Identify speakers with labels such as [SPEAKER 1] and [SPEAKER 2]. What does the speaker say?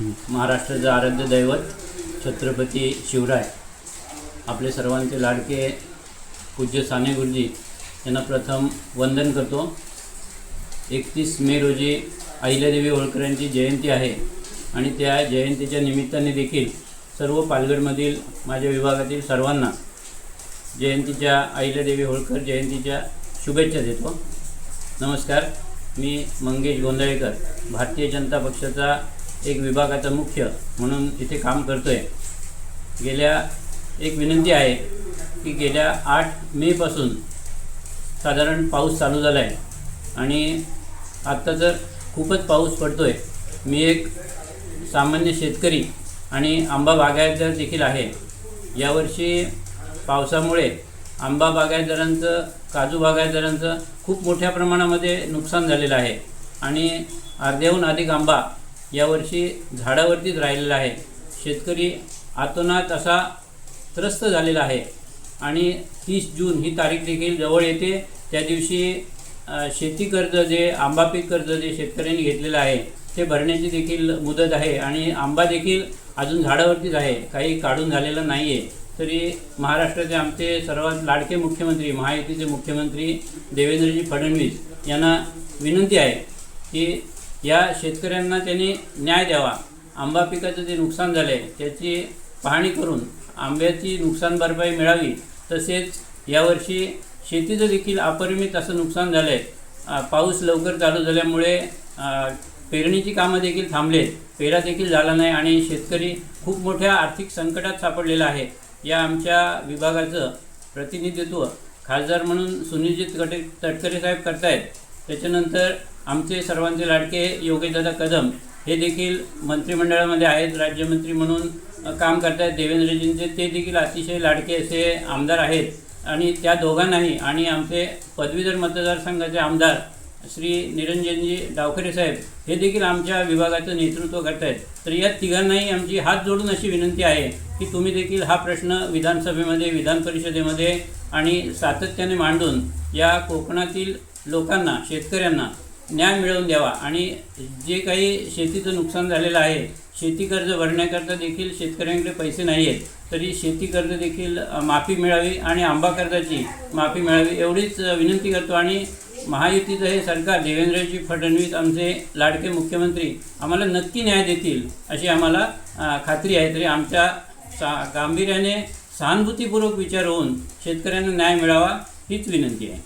[SPEAKER 1] महाराष्ट्राचं आराध्य दैवत छत्रपती शिवराय. आपले सर्वांचे लाडके पूज्य साने गुरुजी यांना प्रथम वंदन करतो. एकतीस मे रोजी अहिल्यादेवी होळकर यांची जयंती आहे आणि त्या जयंतीच्या निमित्ताने देखील सर्व पालघरमधील माझ्या विभागातील सर्वांना जयंतीच्या अहिल्यादेवी होळकर जयंतीच्या शुभेच्छा देतो. नमस्कार मी मंगेश गोंधळेकर भारतीय जनता पक्षाचा एक विभागाचा मुख्य म्हणून इथे काम करतो आहे गेल्या एक विनंती आहे की गेल्या आठ मेपासून साधारण पाऊस चालू झाला आहे आणि आत्ता तर खूपच पाऊस पडतो आहे मी एक सामान्य शेतकरी आणि आंबा बागायतदार देखील आहे. यावर्षी पावसामुळे आंबा बागायतदारांचं काजू बागायतदारांचं खूप मोठ्या प्रमाणामध्ये नुकसान झालेलं आहे. आणि अर्ध्याहून अधिक आंबा यावर्षी झाडावरतीच राहिलेला आहे. शेतकरी आतोनात असा त्रस्त झालेला आहे. आणि तीस जून ही तारीख देखील जवळ येते. त्या दिवशी शेती कर्ज जे आंबा पीक कर्ज जे शेतकऱ्यांनी घेतलेलं आहे ते भरण्याची देखील मुदत आहे. आणि आंबा देखील अजून झाडावरतीच आहे. काही काढून झालेलं नाही आहे तरी महाराष्ट्राचे आमचे सर्वात लाडके मुख्यमंत्री महायुतीचे मुख्यमंत्री देवेंद्रजी फडणवीस यांना विनंती आहे की या शेतकऱ्यांना त्यांनी न्याय द्यावा. आंबा पिकाचं जे नुकसान झालं आहे त्याची पाहणी करून आंब्याची नुकसान भरपाई मिळावी तसेच यावर्षी शेतीचं देखील अपरिमित असं नुकसान झालं आहे पाऊस लवकर चालू झाल्यामुळे पेरणीची कामं देखील थांबले पेरा देखील झाला नाही आणि शेतकरी खूप मोठ्या आर्थिक संकटात सापडलेला आहे. या आमच्या विभागाचं प्रतिनिधित्व खासदार म्हणून सुनिश्चित कटे तटकरे साहेब करतायत. त्याच्यानंतर आमचे सर्वांचे लाडके योगेशदादा कदम हे देखील मंत्रिमंडळामध्ये आहेत राज्यमंत्री म्हणून काम काम करतायत देवेंद्रजींचे ते देखील अतिशय लाडके असे आमदार आहेत. आणि त्या दोघांनाही आणि आमचे पदवीधर मतदारसंघाचे आमदार श्री निरंजनजी डावखरे साहेब हे देखील आमच्या विभागाचं नेतृत्व करत आहेत तर या तिघांनाही आमची हात जोडून अशी विनंती आहे की तुम्ही देखील हा प्रश्न विधानसभेमध्ये विधान परिषदेमध्ये आणि सातत्याने मांडून या कोकणातील लोकांना शेतकऱ्यांना न्याय मिळवून द्यावा. आणि जे काही शेतीचं नुकसान झालेलं आहे शेती कर्ज भरण्याकरता देखील शेतकऱ्यांकडे पैसे नाही आहेत तरी शेती कर्ज देखील माफी मिळावी आणि आंबा कर्जाची माफी मिळावी एवढीच विनंती करतो. आणि महायुतीचं हे सरकार देवेंद्रजी फडणवीस आमचे लाडके मुख्यमंत्री आम्हाला नक्की न्याय देतील अशी आम्हाला खात्री आहे. तरी आमच्या सा गांभीर्याने सहानुभूतीपूर्वक विचार होऊन शेतकऱ्यांना न्याय मिळावा हीच विनंती आहे.